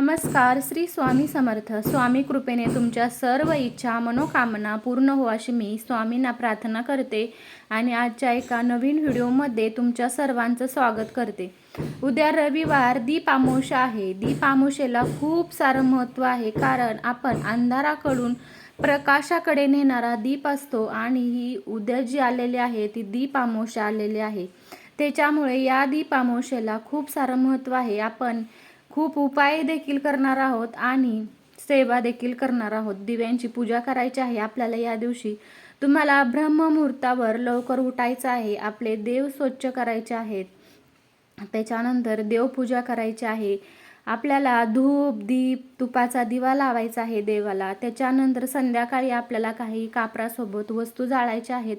नमस्कार श्री स्वामी समर्थ. स्वामी कृपेने तुमच्या सर्व इच्छा मनोकामना पूर्ण हो अशी मी स्वामींना प्रार्थना करते आणि आजच्या एका नवीन व्हिडिओमध्ये तुमच्या सर्वांचं स्वागत करते. उद्या रविवार दीप आहे. दीप खूप सारं महत्त्व आहे कारण आपण अंधाराकडून प्रकाशाकडे नेणारा दीप असतो आणि ही उद्या जी आलेली आहे ती दीप आमोशा आलेली आहे. त्याच्यामुळे या दीप खूप सारं महत्त्व आहे. आपण खूप उपाय देखील करणार आहोत आणि सेवा देखील करणार आहोत. दिव्यांची पूजा करायची आहे आपल्याला या दिवशी. तुम्हाला ब्रह्ममुहूर्तावर लवकर उठायचं आहे. आपले देव स्वच्छ करायचे आहेत. त्याच्यानंतर देवपूजा करायची आहे. आपल्याला धूप दीप तुपाचा दिवा लावायचा आहे देवाला. त्याच्यानंतर संध्याकाळी आपल्याला काही कापरासोबत वस्तू जाळायच्या आहेत.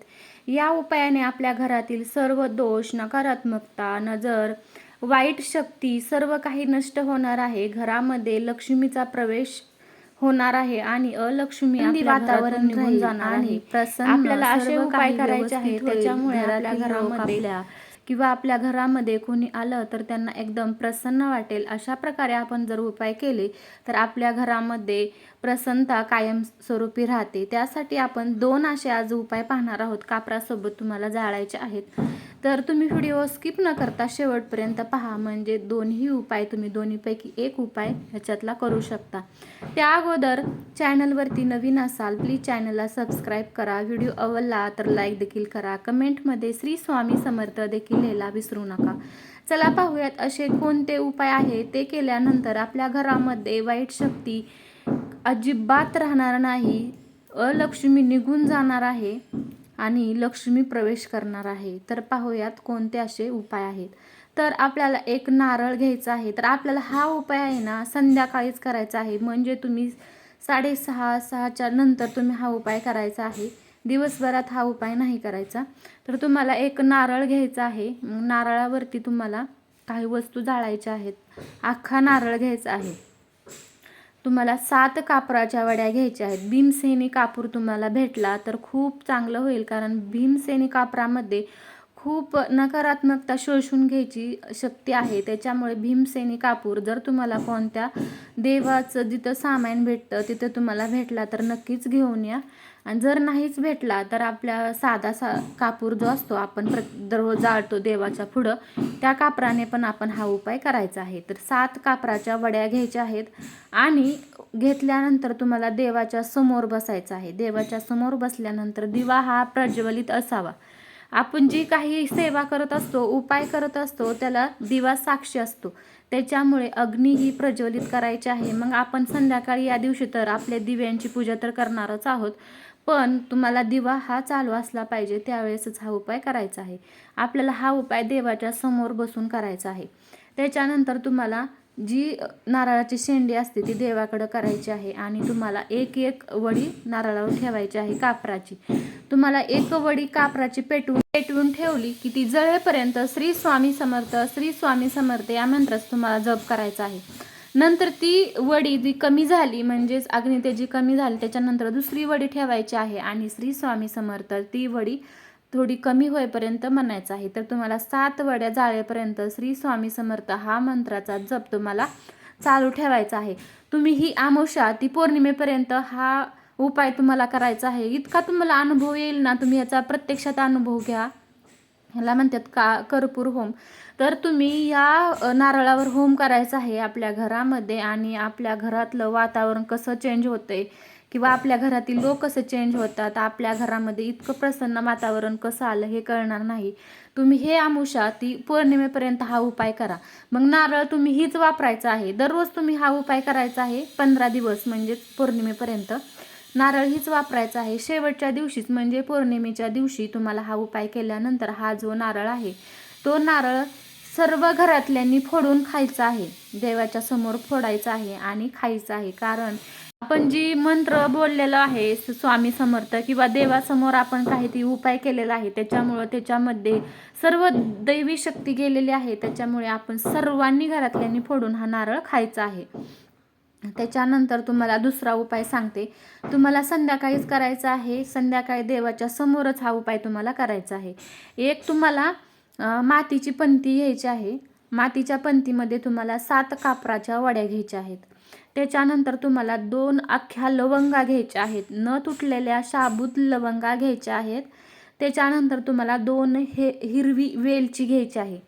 या उपायाने आपल्या घरातील सर्व दोष नकारात्मकता नजर वाईट शक्ती सर्व काही नष्ट होणार आहे. घरामध्ये लक्ष्मीचा प्रवेश होणार आहे आणि अलक्ष्मी वातावरण निघून जाणार आहे. आपल्याला असे उपाय करायचे आहेत त्याच्यामुळे आपल्या घरामध्ये किंवा आपल्या घरामध्ये कोणी आलं तर त्यांना एकदम प्रसन्न वाटेल. अशा प्रकारे आपण जर उपाय केले तर आपल्या घरामध्ये प्रसन्नता कायम स्वरूपी राहते. त्यासाठी आपण दोन असे आज उपाय पाहणार आहोत कापरासोबत तुम्हाला जाळायचे आहेत. तर तुम्ही व्हिडिओ स्किप न करता शेवटपर्यंत पहा. म्हणजे दोन्ही उपाय तुम्ही दोन्हीपैकी एक उपाय ह्याच्यातला करू शकता. त्या अगोदर चॅनलवरती नवीन असाल प्लीज चॅनलला सबस्क्राईब करा. व्हिडिओ आवडला तर लाईक देखील करा. कमेंटमध्ये श्री स्वामी समर्थ देखील लिहायला विसरू नका. चला पाहूयात असे कोणते उपाय आहे ते केल्यानंतर आपल्या घरामध्ये वाईट शक्ती अजिबात राहणार नाही. अलक्ष्मी निघून जाणार आहे आणि लक्ष्मी प्रवेश करणार आहे. तर पाहूयात कोणते असे उपाय आहेत. तर आपल्याला एक नारळ घ्यायचा आहे. तर आपल्याला हा उपाय आहे ना संध्याकाळीच करायचा आहे. म्हणजे तुम्ही साडेसहा सहाच्या नंतर तुम्ही हा उपाय करायचा आहे. दिवसभरात हा उपाय नाही करायचा. तर तुम्हाला एक नारळ घ्यायचा आहे. नारळावरती तुम्हाला काही वस्तू जाळायच्या आहेत. अख्खा नारळ घ्यायचा आहे. तुम्हाला सात कापराच्या वड्या घ्यायच्या आहेत. भीमसेनी कापूर तुम्हाला भेटला तर खूप चांगलं होईल कारण भीमसेनी कापरामध्ये खूप नकारात्मकता शोषून घ्यायची शक्ती आहे. त्याच्यामुळे भीमसेनी कापूर जर तुम्हाला कोणत्या देवाचं जिथं सामान भेटतं तिथं तुम्हाला भेटला तर नक्कीच घेऊन या. आणि जर नाहीच भेटला तर आपल्या साधा सा कापूर जो असतो आपण प्र दररोज जाळतो देवाच्या पुढं त्या कापराने पण आपण हा उपाय करायचा आहे. तर सात कापराच्या वड्या घ्यायच्या आहेत आणि घेतल्यानंतर तुम्हाला देवाच्या समोर बसायचं आहे. देवाच्या समोर बसल्यानंतर दिवा हा प्रज्वलित असावा. आपण जी काही सेवा करत असतो उपाय करत असतो त्याला दिवा साक्षी असतो. त्याच्यामुळे अग्नी ही प्रज्वलित करायची आहे. मग आपण संध्याकाळी या दिवशी तर आपल्या दिव्यांची पूजा तर करणारच आहोत. पण तुम्हाला दिवा हा चालू असला पाहिजे त्यावेळेसच हा उपाय करायचा आहे. आपल्याला हा उपाय देवाच्या समोर बसून करायचा आहे. त्याच्यानंतर तुम्हाला जी नारळाची शेंडी असते ती देवाकडं करायची आहे आणि तुम्हाला एक एक वडी नारळावर ठेवायची आहे कापराची. तुम्हाला एक वडी कापराची पेटवून पेटवून ठेवली की ती जळेपर्यंत श्री स्वामी समर्थ श्री स्वामी समर्थ या मंत्रच तुम्हाला जप करायचा आहे. नंतर ती वडी जी कमी झाली म्हणजेच अग्नी त्याची कमी झाली त्याच्यानंतर दुसरी वडी ठेवायची आहे आणि श्री स्वामी समर्थ ती वडी थोडी कमी होईपर्यंत म्हणायचं आहे. तर तुम्हाला सात वड्या जाळेपर्यंत श्री स्वामी समर्थ हा मंत्राचा जप तुम्हाला चालू ठेवायचा आहे. तुम्ही ही आमोशा ती पौर्णिमेपर्यंत हा उपाय तुम्हाला करायचा आहे. इतका तुम्हाला अनुभव येईल ना तुम्ही याचा प्रत्यक्षात अनुभव घ्या. ह्याला म्हणतात का कर्पूर होम. तर तुम्ही या नारळावर होम करायचा आहे आपल्या घरामध्ये आणि आपल्या घरातलं वातावरण कसं चेंज होतंय किंवा आपल्या घरातील लोक कसे चेंज होतात आपल्या घरामध्ये इतकं प्रसन्न वातावरण कसं आलं हे कळणार नाही. तुम्ही हे आमुषा ती पौर्णिमेपर्यंत हा उपाय करा. मग नारळ तुम्ही हीच वापरायचा आहे. दररोज तुम्ही हा उपाय करायचा आहे पंधरा दिवस म्हणजेच पौर्णिमेपर्यंत. नारळ हीच वापरायचा आहे. शेवटच्या दिवशीच म्हणजे पौर्णिमेच्या दिवशी तुम्हाला हा उपाय केल्यानंतर हा जो नारळ आहे तो नारळ सर्व घरातल्यांनी फोडून खायचा आहे. देवाच्या समोर फोडायचा आहे आणि खायचं आहे. कारण आपण जी मंत्र बोललेलं आहे स्वामी समर्थ किंवा देवासमोर आपण काहीतरी उपाय केलेला आहे त्याच्यामुळं त्याच्यामध्ये सर्व दैवी शक्ती गेलेली आहे. त्याच्यामुळे आपण सर्वांनी घरातल्यांनी फोडून हा नारळ खायचा आहे. त्याच्यानंतर तुम्हाला दुसरा उपाय सांगते. तुम्हाला संध्याकाळीच करायचा आहे. संध्याकाळी देवाच्या समोरच हा उपाय तुम्हाला करायचा आहे. एक तुम्हाला मातीची पंती घ्यायची आहे. मातीच्या पंतीमध्ये तुम्हाला सात कापराच्या वड्या घ्यायच्या आहेत. त्याच्यानंतर तुम्हाला दोन अख्ख्या लवंगा घ्यायच्या आहेत. न तुटलेल्या शाबूत लवंगा घ्यायच्या आहेत. त्याच्यानंतर तुम्हाला दोन हे हिरवी वेलची घ्यायची आहे.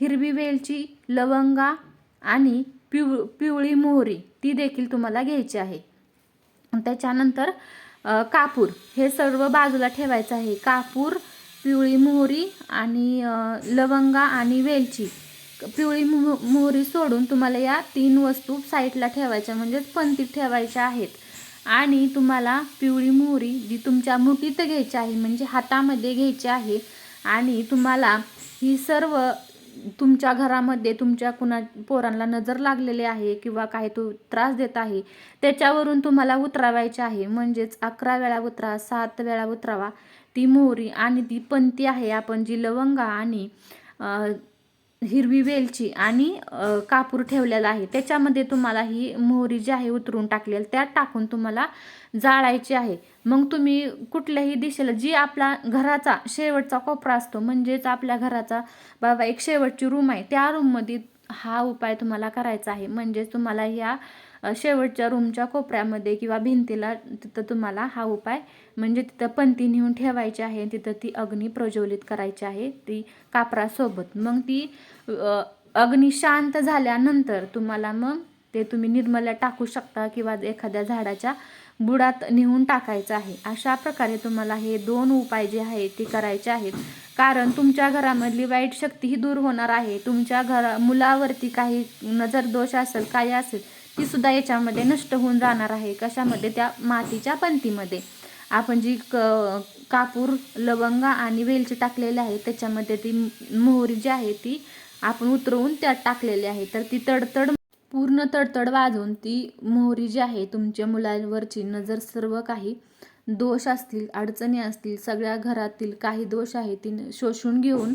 हिरवी वेलची लवंगा आणि पिव पिवळी मोहरी ती देखील तुम्हाला घ्यायची आहे. त्याच्यानंतर कापूर हे सर्व बाजूला ठेवायचं आहे. कापूर पिवळी मोहरी आणि लवंगा आणि वेलची. पिवळी मोह मोहरी सोडून तुम्हाला या तीन वस्तू साईडला ठेवायच्या म्हणजेच पंतीत ठेवायच्या आहेत. आणि तुम्हाला पिवळी मोहरी जी तुमच्या मुठीत घ्यायची आहे म्हणजे हातामध्ये घ्यायची आहे आणि तुम्हाला ही सर्व तुमच्या घरामध्ये तुमच्या कुणा पोरांना नजर लागलेली आहे किंवा काही तो त्रास देत आहे त्याच्यावरून तुम्हाला उतरावायचे आहे. म्हणजेच अकरा वेळा उतरा सात वेळा उतरावा. ती मोहरी आणि ती पंती आहे. आपण जी लवंगा आणि हिरवी वेलची आणि कापूर ठेवलेला आहे. त्याच्यामध्ये तुम्हाला ही मोहरी जी आहे उतरून टाकलेली त्यात टाकून तुम्हाला जाळायची आहे. मग तुम्ही कुठल्याही दिशेला जी आपला घराचा शेवटचा कोपरा असतो म्हणजेच आपल्या घराचा बाबा एक शेवटची रूम आहे त्या रूममध्ये हा उपाय तुम्हाला करायचा आहे. म्हणजेच तुम्हाला ह्या शेवटच्या रूमच्या कोपऱ्यामध्ये किंवा भिंतीला तिथं तुम्हाला हा उपाय म्हणजे तिथं पंती नेऊन ठेवायची आहे तिथं ती अग्नी प्रज्वलित करायची आहे ती कापरासोबत. मग ती अग्नी शांत झाल्यानंतर तुम्हाला मग ते तुम्ही निर्मल्या टाकू शकता किंवा एखाद्या झाडाच्या बुडात नेऊन टाकायचं आहे. अशा प्रकारे तुम्हाला हे दोन उपाय जे आहेत ते करायचे आहेत. कारण तुमच्या घरामधली वाईट शक्ती ही दूर होणार आहे. तुमच्या घरा मुलावरती काही नजर दोष असेल काही असेल ती सुद्धा याच्यामध्ये नष्ट होऊन जाणार आहे. कशामध्ये? त्या मातीच्या पंतीमध्ये. आपण जी क कापूर लवंगा आणि वेलची टाकलेली आहे त्याच्यामध्ये ती मोहरी जी आहे ती आपण उतरवून त्यात टाकलेली आहे. तर ती तडतड पूर्ण तडतड वाजवून ती मोहरी जी आहे तुमच्या मुलांवरची नजर सर्व काही दोष असतील अडचणी असतील सगळ्या घरातील काही दोष आहे ती शोषून घेऊन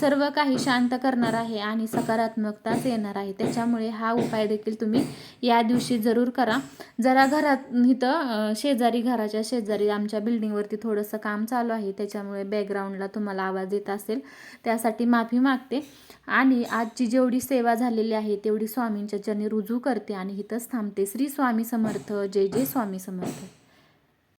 सर्व काही शांत करणार आहे आणि सकारात्मकताच येणार आहे. त्याच्यामुळे हा उपाय देखील तुम्ही या दिवशी जरूर करा. जरा घरात इथं शेजारी घराच्या शेजारी आमच्या बिल्डिंगवरती थोडंसं काम चालू आहे. त्याच्यामुळे बॅकग्राऊंडला तुम्हाला आवाज येत असेल. त्यासाठी माफी मागते. आणि आजची जेवढी सेवा झालेली आहे तेवढी स्वामींच्या चरणी रुजू करते आणि इथंच थांबते. श्री स्वामी समर्थ. जय जय स्वामी समर्थ.